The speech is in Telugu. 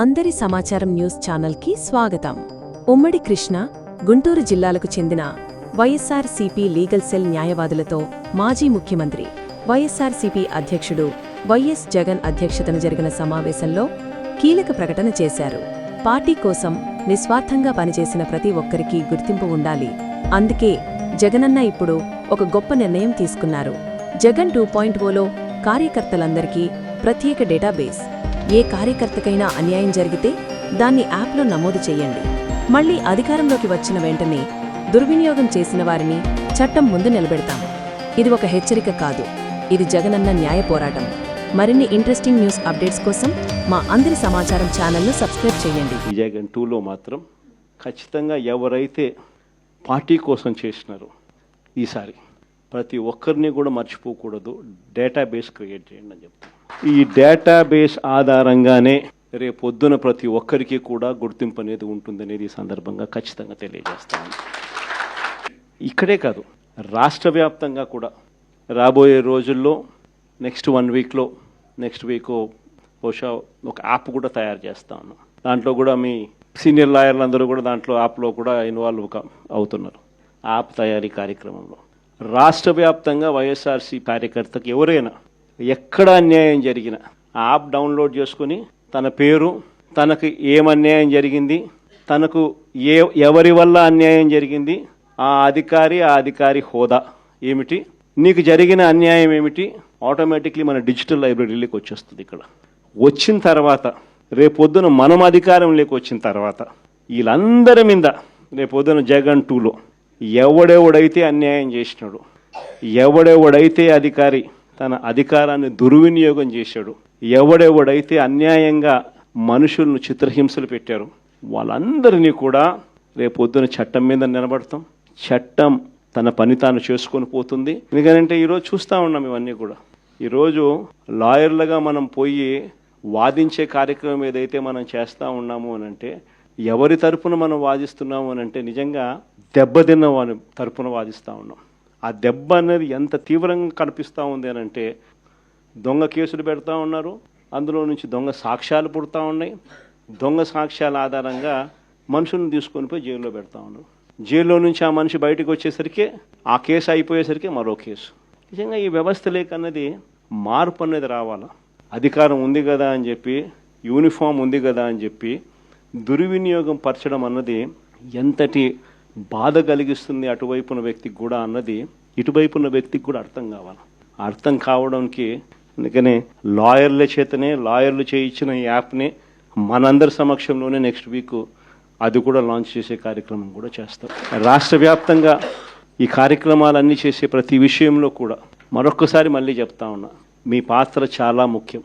అందరి సమాచారం న్యూస్ ఛానల్కి స్వాగతం. ఉమ్మడి కృష్ణ గుంటూరు జిల్లాలకు చెందిన వైఎస్ఆర్సీపీ లీగల్ సెల్ న్యాయవాదులతో మాజీ ముఖ్యమంత్రి వైఎస్ఆర్సీపీ అధ్యక్షుడు వైఎస్ జగన్ అధ్యక్షతన జరిగిన సమావేశంలో కీలక ప్రకటన చేశారు. పార్టీ కోసం నిస్వార్థంగా పనిచేసిన ప్రతి ఒక్కరికీ గుర్తింపు ఉండాలి. అందుకే జగనన్న ఇప్పుడు ఒక గొప్ప నిర్ణయం తీసుకున్నారు. జగన్ టూ పాయింట్ ఓలో కార్యకర్తలందరికీ ప్రత్యేక డేటాబేస్. ఏ కార్యకర్తకైనా అన్యాయం జరిగితే దాన్ని యాప్లో నమోదు చేయండి. మళ్ళీ అధికారంలోకి వచ్చిన వెంటనే దుర్వినియోగం చేసిన వారిని చట్టం ముందు నిలబెడతాం. ఇది ఒక హెచ్చరిక కాదు. ఇది జగనన్న న్యాయ పోరాటం. మరిన్ని ఇంట్రెస్టింగ్ న్యూస్ అప్డేట్స్ కోసం మా అందరి సమాచారం ఛానల్ను సబ్స్క్రైబ్ చేయండి. విజయగన్ టూలో మాత్రం ఖచ్చితంగా ఎవరైతే పార్టీ కోసం చేసినారో ఈసారి ప్రతి ఒక్కరిని కూడా మర్చిపోకూడదు. డేటాబేస్ క్రియేట్ చేయండి అని చెప్తాను ఈ డేటాబేస్ ఆధారంగానే రేపొద్దున ప్రతి ఒక్కరికి కూడా గుర్తింపు అనేది ఉంటుందనేది ఈ సందర్భంగా ఖచ్చితంగా తెలియజేస్తాను. ఇక్కడే కాదు రాష్ట్ర వ్యాప్తంగా కూడా రాబోయే రోజుల్లో నెక్స్ట్ వన్ వీక్లో నెక్స్ట్ వీక్ బహుశా ఒక యాప్ కూడా తయారు చేస్తాను. దాంట్లో కూడా మీ సీనియర్ లాయర్లు అందరూ కూడా దాంట్లో యాప్లో కూడా ఇన్వాల్వ్ అవుతున్నారు. యాప్ తయారీ కార్యక్రమంలో. రాష్ట్ర వ్యాప్తంగా వైఎస్ఆర్సీ కార్యకర్తకు ఎవరైనా ఎక్కడ అన్యాయం జరిగినా ఆ యాప్ డౌన్లోడ్ చేసుకుని తన పేరు తనకు ఏం అన్యాయం జరిగింది తనకు ఏ ఎవరి వల్ల అన్యాయం జరిగింది ఆ అధికారి ఆ అధికారి హోదా ఏమిటి నీకు జరిగిన అన్యాయం ఏమిటి ఆటోమేటిక్లీ మన డిజిటల్ లైబ్రరీలోకి వచ్చేస్తుంది ఇక్కడ. వచ్చిన తర్వాత రేపొద్దున మనం అధికారంలోకి వచ్చిన తర్వాత వీళ్ళందరి మీద రేపొద్దున జగన్ టూలో ఎవడెవడైతే అన్యాయం చేసినాడు ఎవడెవడైతే అధికారి తన అధికారాన్ని దుర్వినియోగం చేశాడు. ఎవడెవడైతే అన్యాయంగా మనుషులను చిత్రహింసలు పెట్టారు వాళ్ళందరినీ కూడా రేపొద్దున చట్టం మీద నిలబడతాం. చట్టం తన పని తాను చేసుకొని పోతుంది. ఎందుకంటే ఈరోజు చూస్తూ ఉన్నాం ఇవన్నీ కూడా. ఈరోజు లాయర్లుగా మనం పోయి వాదించే కార్యక్రమం ఏదైతే మనం చేస్తూ ఉన్నాము అని అంటే ఎవరి తరపున మనం వాదిస్తున్నాము అని అంటే నిజంగా దెబ్బతిన్న వాని తరపున వాదిస్తూ ఉన్నాం. ఆ దెబ్బ అనేది ఎంత తీవ్రంగా కనిపిస్తూ ఉంది అని అంటే దొంగ కేసులు పెడతా ఉన్నారు. అందులో నుంచి దొంగ సాక్ష్యాలు పుడతా ఉన్నాయి. దొంగ సాక్ష్యాల ఆధారంగా మనుషులను తీసుకొని పోయి జైల్లో పెడతా ఉన్నారు. జైల్లో నుంచి ఆ మనిషి బయటకు వచ్చేసరికి ఆ కేసు అయిపోయేసరికి మరో కేసు. నిజంగా ఈ వ్యవస్థ లేక అన్నది మార్పు అనేది రావాలా? అధికారం ఉంది కదా అని చెప్పి యూనిఫామ్ ఉంది కదా అని చెప్పి దుర్వినియోగం పరచడం అన్నది ఎంతటి బాధ కలిగిస్తుంది అటువైపున వ్యక్తికి కూడా అన్నది ఇటువైపున్న వ్యక్తికి కూడా అర్థం కావాలి. అర్థం కావడానికి అందుకనే లాయర్ల చేతనే లాయర్లు చేయించిన యాప్ని మనందరి సమక్షంలోనే నెక్స్ట్ వీక్ అది కూడా లాంచ్ చేసే కార్యక్రమం కూడా చేస్తాం. రాష్ట్ర వ్యాప్తంగా ఈ కార్యక్రమాలన్నీ చేసే ప్రతి విషయంలో కూడా మరొక్కసారి మళ్ళీ చెప్తా ఉన్నా మీ పాత్ర చాలా ముఖ్యం.